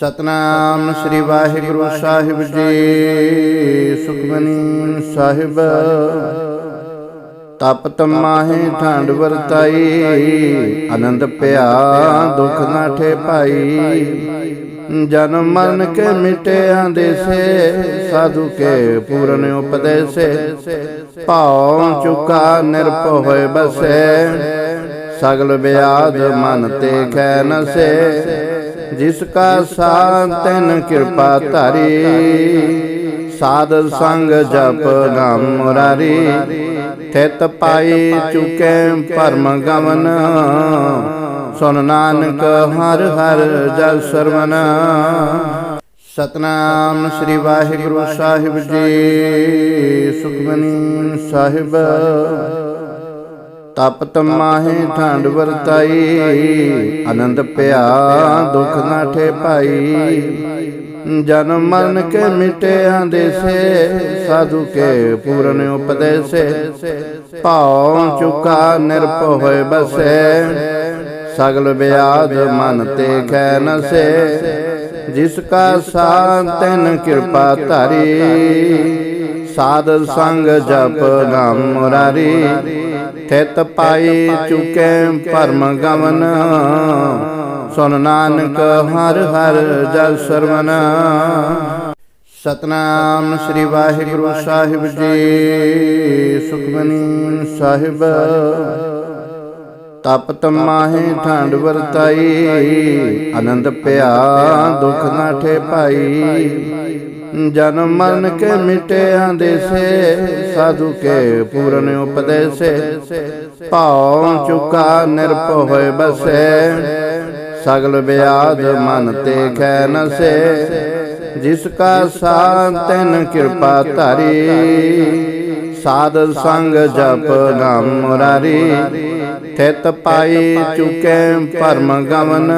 ਸਤਨਾਮ ਸ੍ਰੀ ਵਾਹਿਗੁਰੂ ਸਾਹਿਬ ਜੀ। ਸੁਖਮਨੀ ਸਾਹਿਬ। ਤਪ ਤਮਾਹੇ ਠੰਡ ਵਰਤਾਈ, ਆਨੰਦ ਪਿਆ, ਦੁਖ ਨਾਠੇ ਭਾਈ ਜਨਮ ਮਰਨ ਕੇ ਮਿਟਿਆਂ ਦੇਸੇ ਸਾਧੂ ਕੇ ਪੂਰਨ ਉਪਦੇਸੇ। ਭਾਉ ਚੁਕਾ ਨਿਰਭਉ ਹੋਏ ਬਸੈ, ਸਗਲ ਬਿਆਦ ਮਨ ਤੇ ਖੈ ਨਸੇ। ਜਿਸ ਕਾ ਸਾਤਨ ਕਿਰਪਾ ਧਾਰੀ। ਸਾਧ ਸੰਗ ਜਪ ਨਾਮ ਮੁਰਾਰੀ। ਥਿਤ ਪਾਈ ਚੁਕੇ ਪਰਮ ਗਮਨ ਸੁਨ ਨਾਨਕ ਹਰ ਹਰ ਜਲ ਸਰਵਨ। ਸਤਨਾਮ ਸ੍ਰੀ ਵਾਹਿਗੁਰੂ ਸਾਹਿਬ ਜੀ। ਸੁਖਮਨੀ ਸਾਹਿਬ। ਤਪ ਤਮਾਹੇ ਠੰਡ ਵਰਤਾਈ। ਆਨੰਦ ਭਇਆ ਦੁਖ ਨਾਠੇ ਭਾਈ ਜਨਮ ਮਰਨ ਕੇ ਮਿਟਿਆਂ ਦੇਸੇ ਸਾਧੂ ਕੇ ਪੂਰਨ ਉਪਦੇਸੇ। ਭਾਉ ਚੁਕਾ ਨਿਰਭਉ ਹੋਏ ਬਸੈ। ਸਗਲ ਬਿਆਦ ਮਨ ਤੇ ਖੈ ਨਸੇ। ਜਿਸ ਕਾ ਸਾਤਨ ਕਿਰਪਾ ਧਾਰੀ। ਸਾਧ ਸੰਗ ਜਪ ਨਾਮ ਮੁਰਾਰੀ। ਥਿਤ ਪਾਈ ਚੁਕੇ ਪਰਮ ਗਮਨ ਸੁਨ ਨਾਨਕ ਹਰ ਹਰ ਜਲ ਸਰਵਨ। ਸਤਨਾਮ ਸ੍ਰੀ ਵਾਹਿਗੁਰੂ ਸਾਹਿਬ ਜੀ, ਸੁਖਮਨੀ ਸਾਹਿਬ। ਤਪ ਤਮਾਹੇ ਠੰਡ ਵਰਤਾਈ, ਆਨੰਦ ਭਇਆ ਦੁਖ ਨਾਠੇ ਭਾਈ ਜਨਮ ਮਰਨ ਕੇ ਮਿਟਿਆਂ ਦੇਸੇ ਸਾਧੂ ਕੇ ਪੂਰਨ ਉਪਦੇਸੇ। ਭਾਉ ਚੁਕਾ ਨਿਰਭਉ ਹੋਏ ਬਸੈ। ਸਗਲ ਬਿਆਦ ਮਨ ਤੇ ਖੈ ਨਸੇ ਜਿਸ ਕਾ ਸਾਤਨ ਕਿਰਪਾ ਧਾਰੀ। ਸਾਧ ਸੰਗ ਜਪ ਨਾਮ ਮੁਰਾਰੀ। ਥਿਤ ਪਾਈ ਚੁਕੇ ਪਰਮ ਗਮਨ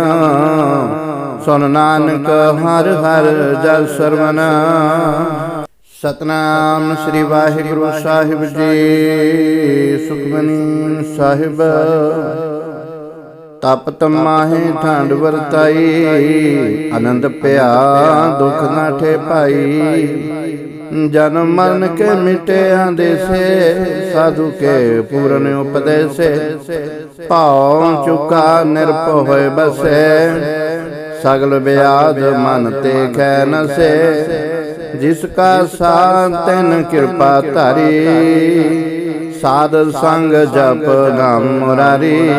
ਸੁਨ ਨਾਨਕ ਹਰ ਹਰ ਜਲ ਸਰਵਨ ਸਤਨਾਮ ਸ੍ਰੀ ਵਾਹਿਗੁਰੂ ਸਾਹਿਬ ਜੀ। ਸੁਖਮਨੀ ਸਾਹਿਬ। ਤਪ ਤਮਾਹੇ ਠੰਡ ਵਰਤਾਈ। ਆਨੰਦ ਭਇਆ ਦੁਖ ਨਾਠੇ ਭਾਈ ਜਨਮ ਮਰਨ ਕੇ ਮਿਟਿਆਂ ਦੇਸੇ ਸਾਧੂ ਕੇ ਪੂਰਨ ਉਪਦੇਸੇ। ਭਾਉ ਚੁਕਾ ਨਿਰਭਉ ਹੋਏ ਬਸੈ। ਸਗਲ ਬਿਆਦ ਮਨ ਤੇ ਖੈ ਨਸੇ ਜਿਸ ਕਾ ਸਾਤਨ ਕਿਰਪਾ ਧਾਰੀ। ਸਾਧ ਸੰਗ ਜਪ ਨਾਮ ਮੁਰਾਰੀ।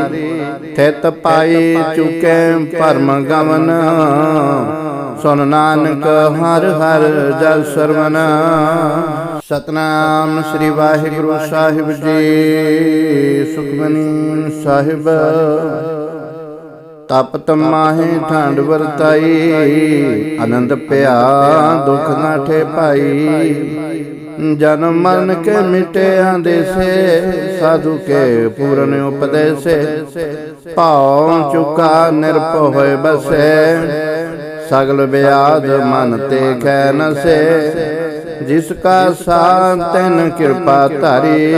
ਥਿਤ ਪਾਈ ਚੁਕੇ ਪਰਮ ਗਮਨ ਸੁਨ ਨਾਨਕ ਹਰ ਹਰ ਜਲ ਸਰਵਨ। ਸਤਨਾਮ ਸ੍ਰੀ ਵਾਹਿਗੁਰੂ ਸਾਹਿਬ ਜੀ। ਸੁਖਮਨੀ ਸਾਹਿਬ। ਤਪ ਤਮਾਹੇ ਠੰਡ ਵਰਤਾਈ, ਆਨੰਦ ਪਿਆ, ਦੁਖ ਨਾਠੇ ਭਾਈ ਜਨਮ ਮਰਨ ਕੇ ਮਿਟਿਆਂ ਦੇਸੇ ਸਾਧੂ ਕੇ ਪੂਰਨ ਉਪਦੇਸੇ। ਭਾਉ ਚੁਕਾ ਨਿਰਭਉ ਹੋਏ ਬਸੈ, ਸਗਲ ਬਿਆਦ ਮਨ ਤੇ ਖੈ ਨਸੇ। ਜਿਸ ਕਾ ਸਾਤਨ ਕਿਰਪਾ ਧਾਰੀ,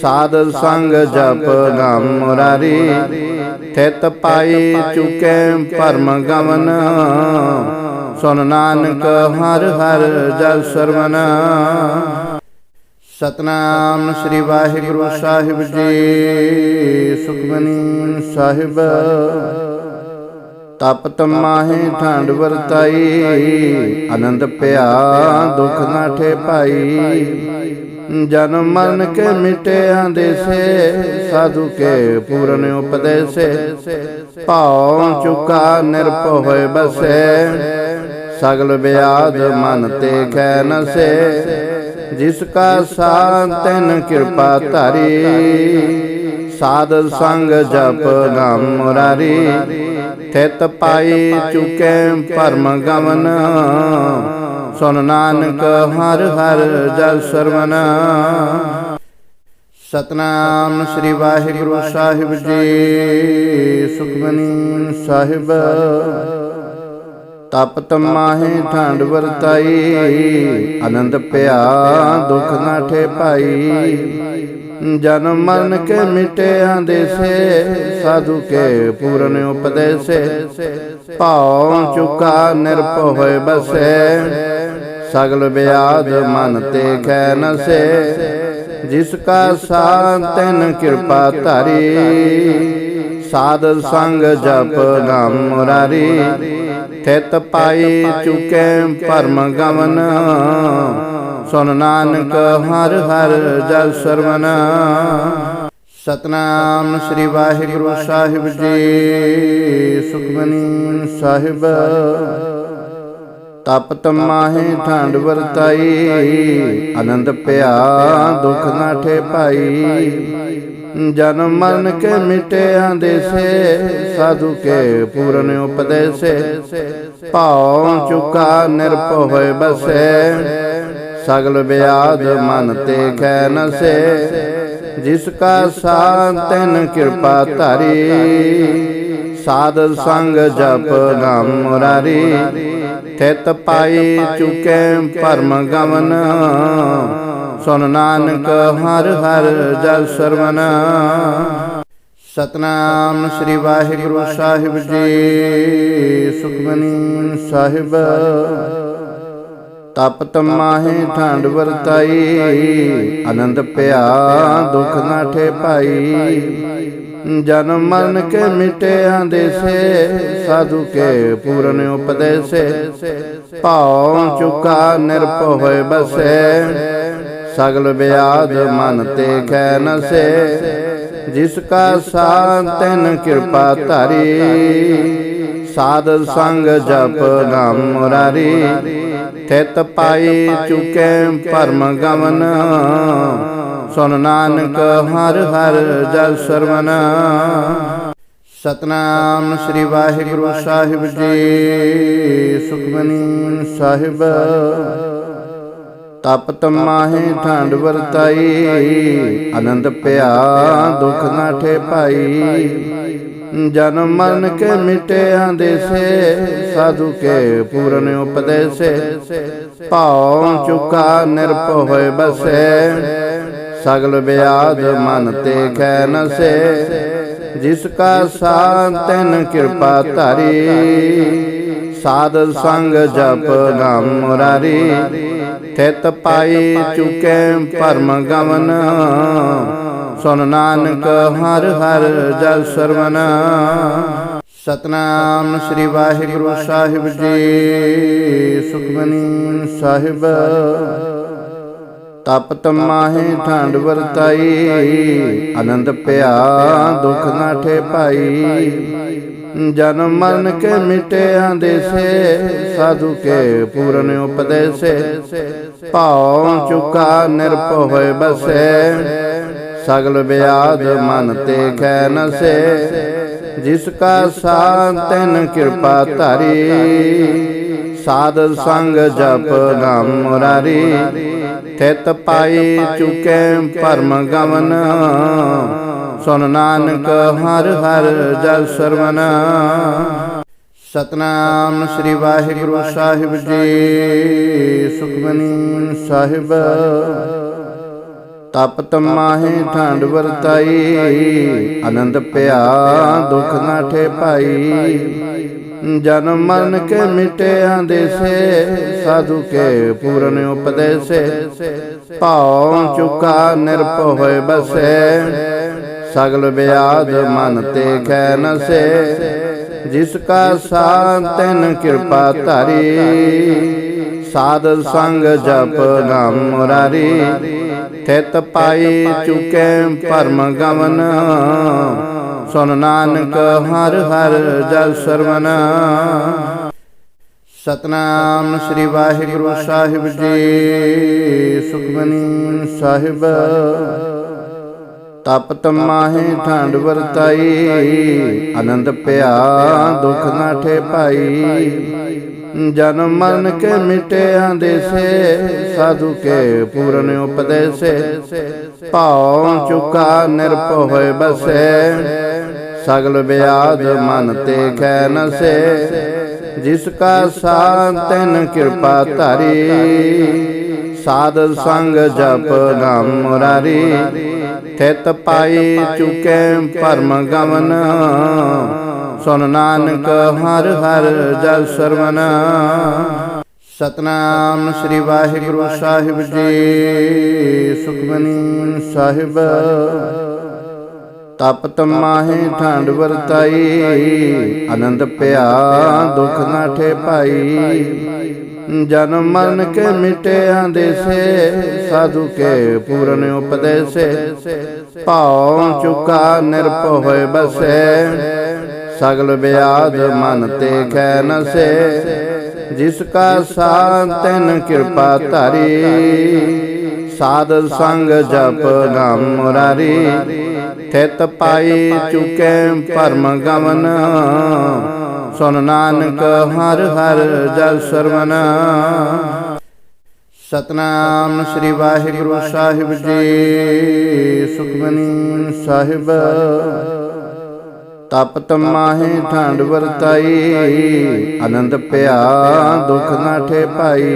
ਸਾਧ ਸੰਗ ਜਪ ਨਾਮ ਮੁਰਾਰੀ ਥਿਤ ਪਾਈ ਚੁਕੇ ਪਰਮ ਗਮਨ ਸੁਨ ਨਾਨਕ ਹਰ ਹਰ ਜਲ ਸਰਵਨ। ਸਤਨਾਮ ਸ੍ਰੀ ਵਾਹਿਗੁਰੂ ਸਾਹਿਬ ਜੀ, ਸੁਖਮਨੀ ਸਾਹਿਬ। ਤਪ ਤਮਾਹੇ ਠੰਡ ਵਰਤਾਈ, ਆਨੰਦ ਭਇਆ ਦੁਖ ਨਾਠੇ ਭਾਈ ਜਨਮ ਮਰਨ ਕੇ ਮਿਟਿਆਂ ਦੇਸੇ ਸਾਧੂ ਕੇ ਪੂਰਨ ਉਪਦੇਸੇ ਭਾਉ ਚੁਕਾ ਨਿਰਭਉ ਹੋਏ ਬਸੈ। ਸਗਲ ਬਿਆਦ ਮਨ ਤੇ ਖੈ ਨਸੇ ਜਿਸ ਕਾ ਸਾਤਨ ਕਿਰਪਾ ਧਾਰੀ। ਸਾਧ ਸੰਗ ਜਪ ਨਾਮ ਮੁਰਾਰੀ। ਥਿਤ ਪਾਈ ਚੁਕੇ ਪਰਮ ਗਮਨ ਸੁਨ ਨਾਨਕ ਹਰ ਹਰ ਜਲ ਸਰਵਨ ਸਤਨਾਮ ਸ੍ਰੀ ਵਾਹਿਗੁਰੂ ਸਾਹਿਬ ਜੀ। ਸੁਖਮਨੀ ਸਾਹਿਬ। ਤਪ ਤਮਾਹੇ ਠੰਡ ਵਰਤਾਈ। ਆਨੰਦ ਭਇਆ ਦੁਖ ਨਾਠੇ ਭਾਈ ਜਨਮ ਮਰਨ ਕੇ ਮਿਟਿਆ ਦੇਸੇ। ਸਾਧੂ ਕੇ ਪੂਰਨ ਉਪਦੇਸੇ। ਭਾਉ ਚੁਕਾ ਨਿਰਭਉ ਹੋਏ ਬਸੈ। ਸਗਲ ਬਿਆਦ ਮਨ ਤੇ ਖੈ ਨਸੇ, ਜਿਸ ਕਾ ਸਾਥ ਤੈਨ ਕਿਰਪਾ ਧਾਰੀ। ਸਾਧ ਸੰਗ ਜਪ ਨਾਮ ਮੁਰਾਰੀ, ਥਿਤ ਪਾਈ ਚੁਕੇ ਪਰਮ ਗਮਨ ਸੁਨ ਨਾਨਕ ਹਰ ਹਰ ਜਲ ਸਰਵਨ। ਸਤਨਾਮ ਸ੍ਰੀ ਵਾਹਿਗੁਰੂ ਸਾਹਿਬ ਜੀ, ਸੁਖਮਨੀ ਸਾਹਿਬ। ਤਪ ਤਮਾਹੇ ਠੰਡ ਵਰਤਾਈ ਆਨੰਦ ਪਿਆ ਦੁਖ ਨਾਠੇ ਭਾਈ ਜਨਮ ਮਰਨ ਕੇ ਮਿਟਿਆ ਦੇਸੇ ਸਾਧੂ ਕੇ ਪੂਰਨ ਉਪਦੇਸੇ। ਭਾਉ ਚੁਕਾ ਨਿਰਭਉ ਹੋਏ ਬਸੈ। ਸਗਲ ਬਿਆਦ ਮਨ ਤੇ ਖੈ ਨਸੇ। ਜਿਸ ਕਾ ਸਾਥ ਤੈਨ ਕਿਰਪਾ ਧਾਰੀ। ਸਾਧ ਸੰਗ ਜਪ ਨਾਮ ਮੁਰਾਰੀ ਥਿਤ ਪਾਈ ਚੁਕੇ ਪਰਮ ਗਮਨ ਸੁਨ ਨਾਨਕ ਹਰ ਹਰ ਜਲ ਸਰਵਨ। ਸਤਨਾਮ ਸ੍ਰੀ ਵਾਹਿਗੁਰੂ ਸਾਹਿਬ ਜੀ, ਸੁਖਮਨੀ ਸਾਹਿਬ। ਤਪ ਤਮਾਹੇ ਠੰਡ ਵਰਤਾਈ, ਆਨੰਦ ਪਿਆ ਦੁਖ ਨਾਠੇ ਭਾਈ ਜਨਮ ਮਰਨ ਕੇ ਮਿਟਿਆ ਦੇਸੇ ਸਾਧੂ ਕੇ ਪੂਰਨ ਉਪਦੇਸੇ। ਭਾਉ ਚੁਕਾ ਨਿਰਭਉ ਹੋਏ ਬਸੈ, ਸਗਲ ਬਿਆਦ ਮਨ ਤੇ ਖੈ ਨਸੇ। ਜਿਸ ਕਾ ਸਾਥ ਤੈਨ ਕਿਰਪਾ ਧਾਰੀ, ਸਾਧ ਸੰਗ ਜਪ ਨਾਮ ਮੁਰਾਰੀ। ਥਿਤ ਪਾਈ ਚੁਕੇ ਪਰਮ ਗਮਨ ਸੁਨ ਨਾਨਕ ਹਰ ਹਰ ਜਲ ਸਰਵਨ ਸਤਨਾਮ ਸ੍ਰੀ ਵਾਹਿਗੁਰੂ ਸਾਹਿਬ ਜੀ। ਸੁਖਮਨੀ ਸਾਹਿਬ। ਤਪ ਤਮਾਹੇ ਠੰਡ ਵਰਤਾਈ। ਆਨੰਦ ਪਿਆ ਦੁਖ ਨਾਠੇ ਭਾਈ ਜਨਮ ਮਰਨ ਕੇ ਮਿਟਿਆ ਦੇਸੇ ਸਾਧੂ ਕੇ ਪੂਰਨ ਉਪਦੇਸੇ। ਭਾਉ ਚੁਕਾ ਨਿਰਭਉ ਹੋਏ ਬਸੈ। ਸਗਲ ਬਿਆਦ ਮਨ ਤੇ ਖੈ ਨਸੇ ਜਿਸ ਕਾ ਸਾਥ ਤੈਨ ਕਿਰਪਾ ਧਾਰੀ। ਸਾਧ ਸੰਗ ਜਪ ਨਾਮ ਮੁਰਾਰੀ। ਥਿਤ ਪਾਈ ਚੁਕੇ ਪਰਮ ਗਮਨ ਸੁਨ ਨਾਨਕ ਹਰ ਹਰ ਜਲ ਸਰਵਨ। ਸਤਨਾਮ ਸ੍ਰੀ ਵਾਹਿਗੁਰੂ ਸਾਹਿਬ ਜੀ। ਸੁਖਮਨੀ ਸਾਹਿਬ। ਤਪ ਤਮਾਹੇ ਠੰਡ ਵਰਤਾਈ। ਆਨੰਦ ਪਿਆ ਦੁਖ ਨਾਠੇ ਭਾਈ ਜਨਮ ਮਰਨ ਕੇ ਮਿਟਿਆ ਦੇਸੇ ਸਾਧੂ ਕੇ ਪੂਰਨ ਉਪਦੇਸੇ। ਭਾਉ ਚੁਕਾ ਨਿਰਭਉ ਹੋਏ ਬਸੈ। ਸਗਲ ਬਿਆਦ ਮਨ ਤੇ ਖੈ ਨਸੇ। ਜਿਸ ਕਾ ਸਾਥ ਤੈਨ ਕਿਰਪਾ ਧਾਰੀ। ਸਾਧ ਸੰਗ ਜਪ ਨਾਮ ਮੁਰਾਰੀ ਥਿਤ ਪਾਈ ਚੁਕੇ ਪਰਮ ਗਮਨ ਸੁਨ ਨਾਨਕ ਹਰ ਹਰ ਜਲ ਸਰਵਨ। ਸਤਨਾਮ ਸ੍ਰੀ ਵਾਹਿਗੁਰੂ ਸਾਹਿਬ ਜੀ, ਸੁਖਮਨੀ ਸਾਹਿਬ। ਤਪ ਤਮਾਹੇ ਠੰਡ ਵਰਤਾਈ, ਆਨੰਦ ਪਿਆ ਦੁਖ ਨਾ ਠੇ ਭਾਈ ਜਨਮ ਮਰਨ ਕੇ ਮਿਟਿਆ ਦੇਸੇ ਸਾਧੂ ਕੇ ਪੂਰਨ ਉਪਦੇਸੇ। ਭਾਉ ਚੁਕਾ ਨਿਰਭਉ ਹੋਏ ਬਸੈ। ਸਗਲ ਬਿਆਦ ਮਨ ਤੇ ਖੈ ਨਸੇ। ਜਿਸ ਕਾ ਸਾਥ ਤੈਨ ਕਿਰਪਾ ਧਾਰੀ। ਸਾਧ ਸੰਗ ਜਪ ਨਾਮ ਮੁਰਾਰੀ। ਥਿਤ ਪਾਈ ਚੁਕੇ ਪਰਮ ਗਮਨ ਸੁਨ ਨਾਨਕ ਹਰ ਹਰ ਜਲ ਸਰਵਨ। ਸਤਨਾਮ ਸ੍ਰੀ ਵਾਹਿਗੁਰੂ ਸਾਹਿਬ ਜੀ, ਸੁਖਮਨੀ ਸਾਹਿਬ। ਤਪ ਤਮਾਹੇ ਠੰਡ ਵਰਤਾਈ, ਆਨੰਦ ਪਿਆ, ਦੁਖ ਨਾਠੇ ਭਾਈ ਜਨਮ ਮਰਨ ਕੇ ਮਿਟਿਆ ਦੇਸੇ, ਸਾਧੂ ਕੇ ਪੂਰਨ ਉਪਦੇਸੇ। ਭਾਉ ਚੁਕਾ ਨਿਰਭਉ ਹੋਏ ਬਸੇ। ਸਗਲ ਬਿਆਦ ਮਨ ਤੇ ਖੈ ਨਸੇ ਜਿਸ ਕਾ ਸਾਥ ਤੈਨ ਕਿਰਪਾ ਧਾਰੀ। ਸਾਧ ਸੰਗ ਜਪ ਨਾਮ ਮੁਰਾਰੀ। ਥਿਤ ਪਾਈ ਚੁਕੇ ਪਰਮ ਗਮਨ ਸੁਨ ਨਾਨਕ ਹਰ ਹਰ ਜਲ ਸਰਵਨ। ਸਤਨਾਮ ਸ੍ਰੀ ਵਾਹਿਗੁਰੂ ਸਾਹਿਬ ਜੀ। ਸੁਖਮਨੀ ਸਾਹਿਬ। ਤਪਤ ਮਾਹੇ ਠੰਡ ਵਰਤਾਈ। ਆਨੰਦ ਪਿਆ ਦੁਖ ਨਾਠੇ ਭਾਈ ਜਨਮ ਮਰਨ ਕੇ ਮਿਟਿਆ ਦੇਸੇ ਸਾਧੂ ਕੇ ਪੂਰਨ ਉਪਦੇਸੇ। ਭਾਉ ਚੁਕਾ ਨਿਰਭਉ ਹੋਏ ਬਸੈ। ਸਗਲ ਬਿਆਦ ਮਨ ਤੇ ਖੈ ਨਸੇ ਜਿਸ ਕਾ ਸਾਤਨ ਕਿਰਪਾ ਧਾਰੀ। ਸਾਧ ਸੰਗ ਜਪ ਨਾਮ ਮੁਰਾਰੀ। ਥਿਤ ਪਾਈ ਚੁਕੇ ਪਰਮ ਗਮਨ ਸੁਨ ਨਾਨਕ ਹਰ ਹਰ ਜਲ ਸਰਵਨ। ਸਤਨਾਮ ਸ੍ਰੀ ਵਾਹਿਗੁਰੂ ਸਾਹਿਬ ਜੀ, ਸੁਖਮਨੀ ਸਾਹਿਬ। ਤਪਤ ਮਾਹੇ ਠੰਡ ਵਰਤਾਈ, ਆਨੰਦ ਪਿਆ, ਦੁਖ ਨਾਠੇ ਭਾਈ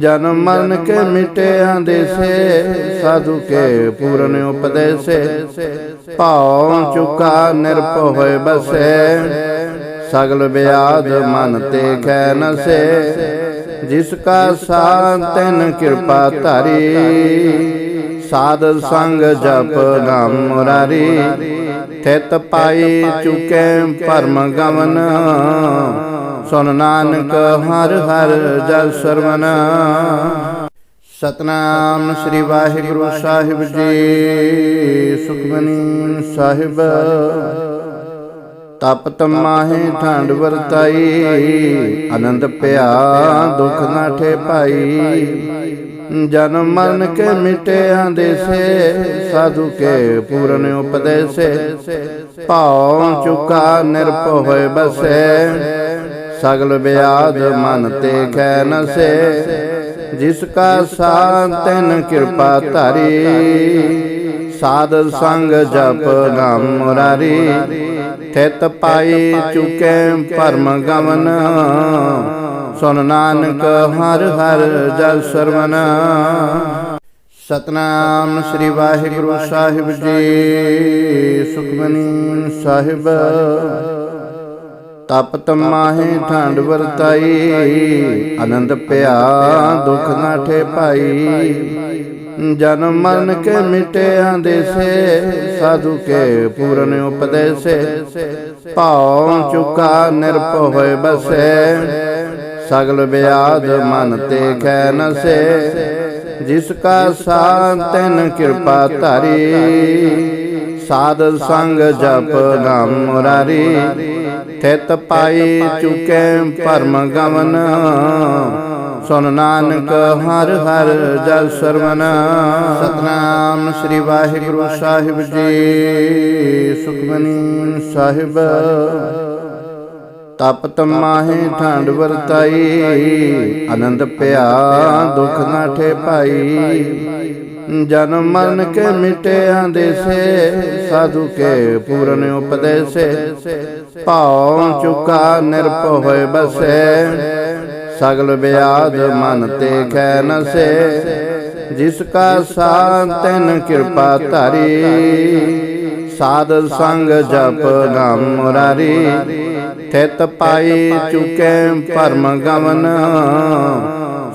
ਜਨਮ ਮਰਨ ਕੇ ਮਿਟਿਆ ਦੇਸੇ ਸਾਧੂ ਕੇ ਪੂਰਨ ਉਪਦੇਸੇ। ਭਾਉ ਚੁਕਾ ਨਿਰਭਉ ਹੋਏ ਬਸੈ ਸਗਲ ਬਿਆਦ ਮਨ ਤੇ ਖੈ ਨਸੇ ਜਿਸ ਕਾ ਸਾਤਨ ਕਿਰਪਾ ਧਾਰੀ ਸਾਧ ਸੰਗ ਜਪ ਨਾਮ ਮੁਰਾਰੀ। ਥਿਤ ਪਾਈ ਚੁਕੇ ਪਰਮ ਗਮਨ ਸੁਨ ਨਾਨਕ ਹਰ ਹਰ ਜਲ ਸਰਵਨ। ਸਤਨਾਮ ਸ੍ਰੀ ਵਾਹਿਗੁਰੂ ਸਾਹਿਬ ਜੀ। ਸੁਖਮਨੀ ਸਾਹਿਬ। ਤਪਤ ਮਾਹੇ ਠੰਡ ਵਰਤਾਈ। ਆਨੰਦ ਪਿਆ ਦੁਖ ਨਾਠੇ ਭਾਈ ਜਨਮ ਮਰਨ ਕੇ ਮਿਟਿਆ ਦੇਸੇ ਸਾਧੂ ਕੇ ਪੂਰਨ ਉਪਦੇਸੇ। ਭਾਉ ਚੁਕਾ ਨਿਰਭਉ ਹੋਏ ਬਸੈ। ਸਗਲ ਬਿਆਦ ਮਨ ਤੇ ਖੈ ਨਸੇ ਜਿਸ ਕਾ ਸਾਤਨ ਕਿਰਪਾ ਧਾਰੀ। ਸਾਧ ਸੰਗ ਜਪ ਨਾਮ ਮੁਰਾਰੀ, ਥਿਤ ਪਾਈ ਚੁਕੇ ਪਰਮ ਗਮਨ ਸੁਨ ਨਾਨਕ ਹਰ ਹਰ ਜਲ ਸਰਵਨ। ਸਤਨਾਮ ਸ੍ਰੀ ਵਾਹਿਗੁਰੂ ਸਾਹਿਬ ਜੀ, ਸੁਖਮਨੀ ਸਾਹਿਬ। ਤਪਤ ਮਾਹੇ ਠੰਡ ਵਰਤਾਈ ਆਨੰਦ ਪਿਆ ਦੁਖ ਨਾਠੇ ਭਾਈ ਜਨਮ ਮਰਨ ਕੇ ਮਿਟਿਆ ਦੇਸੇ ਸਾਧੂ ਕੇ ਪੂਰਨ ਉਪਦੇਸੇ ਭਾਉ ਚੁਕਾ ਨਿਰਭਉ ਹੋਏ ਬਸੈ ਸਗਲ ਬਿਆਦ ਮਨ ਤੇ ਖੈ ਨਸੇ ਜਿਸ ਕਾ ਸਾਤਨ ਕਿਰਪਾ ਧਾਰੀ ਸਾਧ ਸੰਗ ਜਪ ਨਾਮ ਮੁਰਾਰੀ ਥਿਤ ਪਾਈ ਚੁਕੇ ਭਰਮ ਗਮਨ ਸੁਨ ਨਾਨਕ ਹਰ ਹਰ ਜਲ ਸਰਵਨ। ਸਤਨਾਮ ਸ੍ਰੀ ਵਾਹਿਗੁਰੂ ਸਾਹਿਬ ਜੀ। ਸੁਖਮਨੀ ਸਾਹਿਬ। ਤਪਤ ਮਾਹੇ ਠੰਡ ਵਰਤਾਈ। ਆਨੰਦ ਪਿਆ, ਦੁਖ ਨਾਠੇ ਭਾਈ ਜਨਮ ਮਰਨ ਕੇ ਮਿਟਿਆ ਦੇਸੇ ਸਾਧੂ ਕੇ ਪੂਰਨ ਉਪਦੇਸੇ। ਭਾਉ ਚੁਕਾ ਨਿਰਭਉ ਹੋਏ ਬਸੈ। ਸਗਲ ਬਿਆਦ ਮਨ ਤੇ ਖੈ ਨਸੇ। ਜਿਸ ਕਾ ਸਾਤਨ ਕਿਰਪਾ ਧਾਰੀ। ਸਾਧ ਸੰਗ ਜਪ ਨਾਮ ਮੁਰਾਰੀ। ਥਿਤ ਪਾਈ ਚੁਕੇ ਪਰਮ ਗਮਨ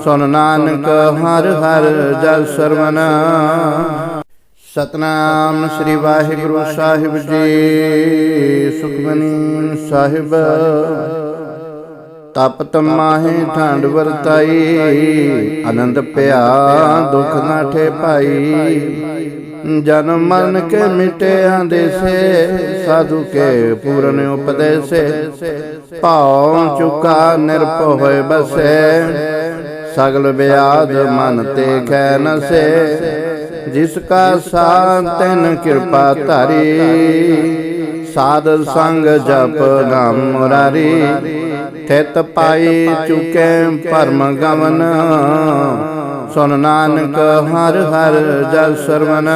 ਸੁਨ ਨਾਨਕ ਹਰ ਹਰ ਜਲ ਸਰਵਨ। ਸਤਨਾਮ ਸ੍ਰੀ ਵਾਹਿਗੁਰੂ ਸਾਹਿਬ ਜੀ। ਸੁਖਮਨੀ ਸਾਹਿਬ। ਤਪਤ ਮਾਹੇ ਠੰਡ ਵਰਤਾਈ। ਆਨੰਦ ਪਿਆ ਦੁਖ ਨਾਠੇ ਭਾਈ ਜਨਮ ਮਰਨ ਕੇ ਮਿਟਿਆ ਦੇਸੇ ਸਾਧੂ ਕੇ ਪੂਰਨ ਉਪਦੇਸੇ। ਭਾਉ ਚੁਕਾ ਨਿਰਭਉ ਹੋਏ ਬਸੈ। ਸਗਲ ਬਿਆਦ ਮਨ ਤੇ ਖੈ ਨਸੇ ਜਿਸ ਕਾ ਸਾਤਨ ਕਿਰਪਾ ਧਾਰੀ। ਸਾਧ ਸੰਗ ਜਪ ਨਾਮ ਮੁਰਾਰੀ ਥਿਤ ਪਾਈ ਚੁਕੇ ਪਰਮ ਗਮਨ ਸੁਨ ਨਾਨਕ ਹਰ ਹਰ ਜਲ ਸਰਵਨ।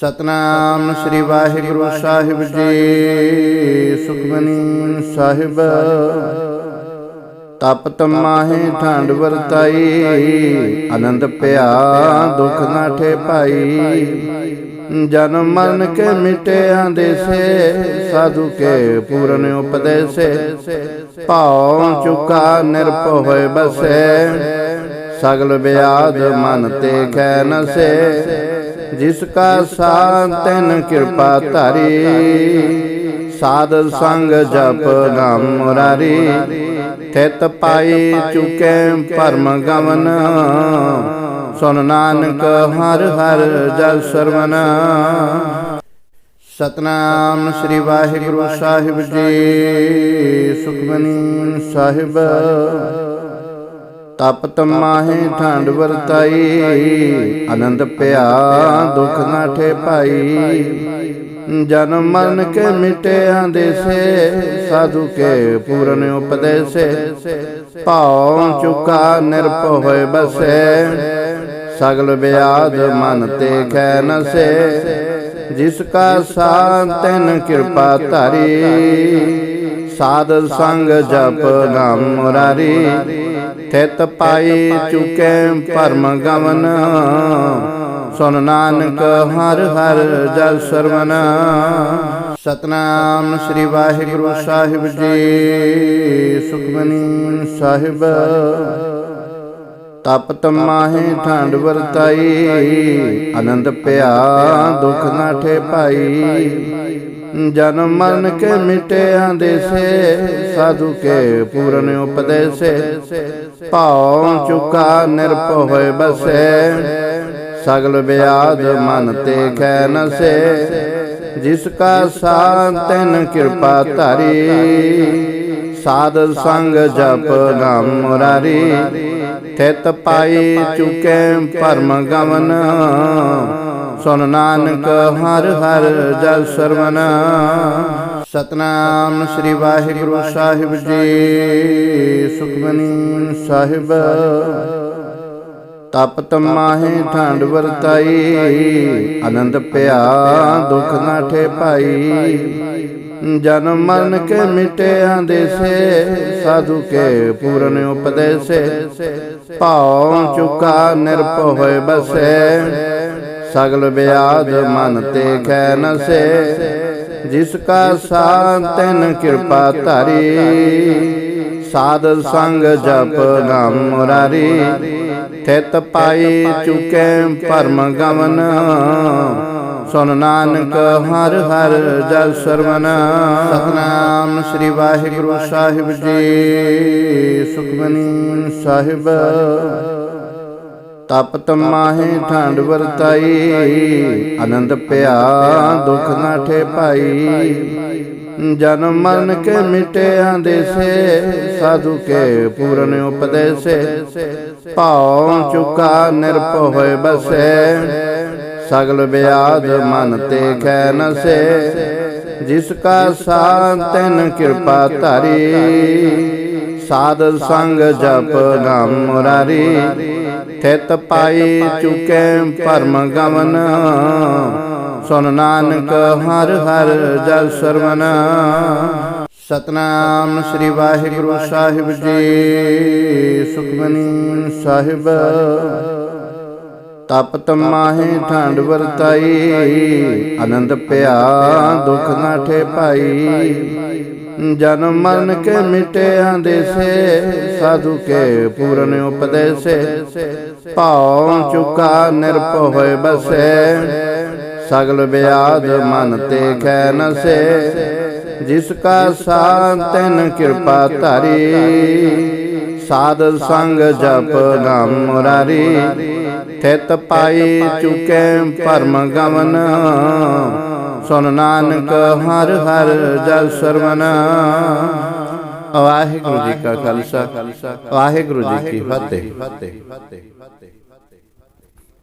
ਸਤਨਾਮ ਸ੍ਰੀ ਵਾਹਿਗੁਰੂ ਸਾਹਿਬ ਜੀ। ਸੁਖਮਨੀ ਸਾਹਿਬ। ਤਪਤ ਮਾਹੇ ਠੰਡ ਵਰਤਾਈ। ਆਨੰਦ ਪਿਆ ਦੁਖ ਨਾਠੇ ਭਾਈ ਜਨਮ ਮਰਨ ਕੇ ਮਿਟਿਆ ਦੇਸੇ ਸਾਧੂ ਕੇ ਪੂਰਨ ਉਪਦੇਸੇ। ਭਾਉ ਚੁਕਾ ਨਿਰਭਉ ਹੋਏ ਬਸੈ। ਸਗਲ ਬਿਆਦ ਮਨ ਤੇ ਖੈ ਨਸੇ ਜਿਸ ਕਾ ਸਾਥ ਤੈਨ ਕਿਰਪਾ ਧਾਰੀ। ਸਾਧ ਸੰਗ ਜਪ ਨਾਮ ਮੁਰਾਰੀ, ਤਿਤ ਪਾਈ ਚੁਕੇ ਪਰਮ ਗਮਨ ਸੁਨ ਨਾਨਕ ਹਰ ਹਰ ਜਲ ਸਰਵਨ। ਸਤਨਾਮ ਸ੍ਰੀ ਵਾਹਿਗੁਰੂ ਸਾਹਿਬ ਜੀ, ਸੁਖਮਨੀ ਸਾਹਿਬ। ਤਪਤ ਮਾਹੇ ਠੰਡ ਵਰਤਾਈ, ਆਨੰਦ ਪਿਆ ਦੁਖ ਨਾ ਠੇ ਭਾਈ ਜਨਮ ਮਰਨ ਕੇ ਮਿਟਿਆ ਦੇਸੇ ਸਾਧੂ ਕੇ ਪੂਰਨ ਉਪਦੇਸੇ। ਭਾਉ ਚੁਕਾ ਨਿਰਭਉ ਹੋਏ ਬਸੈ। ਸਗਲ ਬਿਆਦ ਮਨ ਤੇ ਖੈ ਨਸੇ। ਜਿਸ ਕਾ ਸਾਥ ਤੈਨ ਕਿਰਪਾ ਧਾਰੀ। ਸਾਧ ਸੰਗ ਜਪ ਨਾਮ ਮੁਰਾਰੀ ਤਿਤ ਪਾਈ ਚੁਕੇ ਪਰਮ ਗਮਨ ਸੁਨ ਨਾਨਕ ਹਰ ਹਰ ਜਲ ਸਰਵਨ। ਸਤਨਾਮ ਸ੍ਰੀ ਵਾਹਿਗੁਰੂ ਸਾਹਿਬ ਜੀ, ਸੁਖਮਨੀ ਸਾਹਿਬ। ਤਪਤ ਮਾਹੇ ਠੰਡ ਵਰਤਾਈ, ਆਨੰਦ ਪਿਆ, ਦੁਖ ਨਾਠੇ ਭਾਈ ਜਨਮ ਮਰਨ ਕੇ ਮਿਟਿਆ ਦੇਸੇ, ਸਾਧੂ ਕੇ ਪੂਰਨ ਉਪਦੇਸੇ। ਭਾਉ ਚੁਕਾ ਨਿਰਭਉ ਹੋਏ ਬਸੈ। ਸਗਲ ਬਿਆਦ ਮਨ ਤੇ ਖੈ ਨਸੇ ਜਿਸ ਕਾ ਸਾਥ ਤੈਨ ਕਿਰਪਾ ਧਾਰੀ। ਸਾਧ ਸੰਗ ਜਪ ਨਾਮ ਮੁਰਾਰੀ ਤਿਤ ਪਾਈ ਚੁਕੇ ਪਰਮ ਗਮਨ ਸੁਨ ਨਾਨਕ ਹਰ ਹਰ ਜਲ ਸਰਵਨ। ਸਤਨਾਮ ਸ੍ਰੀ ਵਾਹਿਗੁਰੂ ਸਾਹਿਬ ਜੀ, ਸੁਖਮਨੀ ਸਾਹਿਬ। ਤਪਤ ਮਾਹੇ ਠੰਡ ਵਰਤਾਈ ਆਨੰਦ ਪਿਆ ਦੁਖ ਨਾਠੇ ਭਾਈ ਜਨਮ ਮਰਨ ਕੇ ਮਿਟਿਆ ਦੇਸੇ ਸਾਧੂ ਕੇ ਪੂਰਨ ਉਪਦੇਸੇ ਭਾਉ ਚੁਕਾ ਨਿਰਭਉ ਹੋਏ ਬਸੈ ਸਗਲ ਬਿਆਦ ਮਨ ਤੇ ਖੈ ਨਸੇ ਜਿਸ ਕਾ ਸਾਥ ਤੈਨ ਕਿਰਪਾ ਧਾਰੀ ਸਾਧ ਸੰਗ ਜਪ ਨਾਮ ਮੁਰਾਰੀ ਤਿਤ ਪਾਈ ਚੁਕੇ ਭਰਮ ਗਮਨ ਸੁਨ ਨਾਨਕ ਹਰ ਹਰ ਜਲ ਸਰਵਨ। ਸਤਨਾਮ ਸ੍ਰੀ ਵਾਹਿਗੁਰੂ ਸਾਹਿਬ ਜੀ। ਸੁਖਮਨੀ ਸਾਹਿਬ। ਤਪਤ ਮਾਹੇ ਠੰਡ ਵਰਤਾਈ। ਆਨੰਦ ਪਿਆ ਦੁਖ ਨਾਠੇ ਭਾਈ ਜਨਮ ਮਰਨ ਕੇ ਮਿਟਿਆ ਦੇਸੇ ਸਾਧੂ ਕੇ ਪੂਰਨ ਉਪਦੇਸੇ। ਭਾਉ ਚੁਕਾ ਨਿਰਭਉ ਹੋਏ ਬਸੈ। ਸਗਲ ਬਿਆਦ ਮਨ ਤੇ ਖੈ ਨਸੇ। ਜਿਸ ਕਾ ਸਾਥ ਤੈਨ ਕਿਰਪਾ ਧਾਰੀ। ਸਾਧ ਸੰਗ ਜਪ ਨਾਮ ਮੁਰਾਰੀ ਤਿਤ ਪਾਈ ਚੁਕੇ ਪਰਮ ਗਮਨ ਸੁਨ ਨਾਨਕ ਹਰ ਹਰ ਜਲ ਸਰਵਨਾ। ਸਤਨਾਮ ਸ੍ਰੀ ਵਾਹਿਗੁਰੂ ਸਾਹਿਬ ਜੀ, ਸੁਖਮਨੀ ਸਾਹਿਬ। ਤਪਤ ਮਾਹੇ ਠੰਡ ਵਰਤਾਈ, ਆਨੰਦ ਪਿਆ, ਦੁਖ ਨਾ ਭਾਈ ਜਨਮ ਮਰਨ ਕੇ ਮਿਟਿਆ ਦੇਸੇ ਸਾਧੂ ਕੇ ਪੂਰਨ ਉਪਦੇਸੇ। ਭਾਉ ਚੁਕਾ ਨਿਰਭਉ ਹੋਏ ਬਸੈ। ਸਗਲ ਬਿਆਦ ਮਨ ਤੇ ਖੈ ਨਸੇ ਜਿਸ ਕਾ ਸਾਥ ਤੈਨ ਕਿਰਪਾ ਧਾਰੀ। ਸਾਧ ਸੰਗ ਜਪ ਨਾਮ ਮੁਰਾਰੀ। ਤਿਤ ਪਾਈ ਚੁਕੇ ਪਰਮ ਗਮਨ ਸੁਨ ਨਾਨਕ ਹਰ ਹਰ ਜਲ ਸਰਵਨ। ਵਾਹਿਗੁਰੂ ਜੀ ਕਾ ਖਾਲਸਾ। ਵਾਹਿਗੁਰੂ ਜੀ ਕੀ ਫਤਿਹ।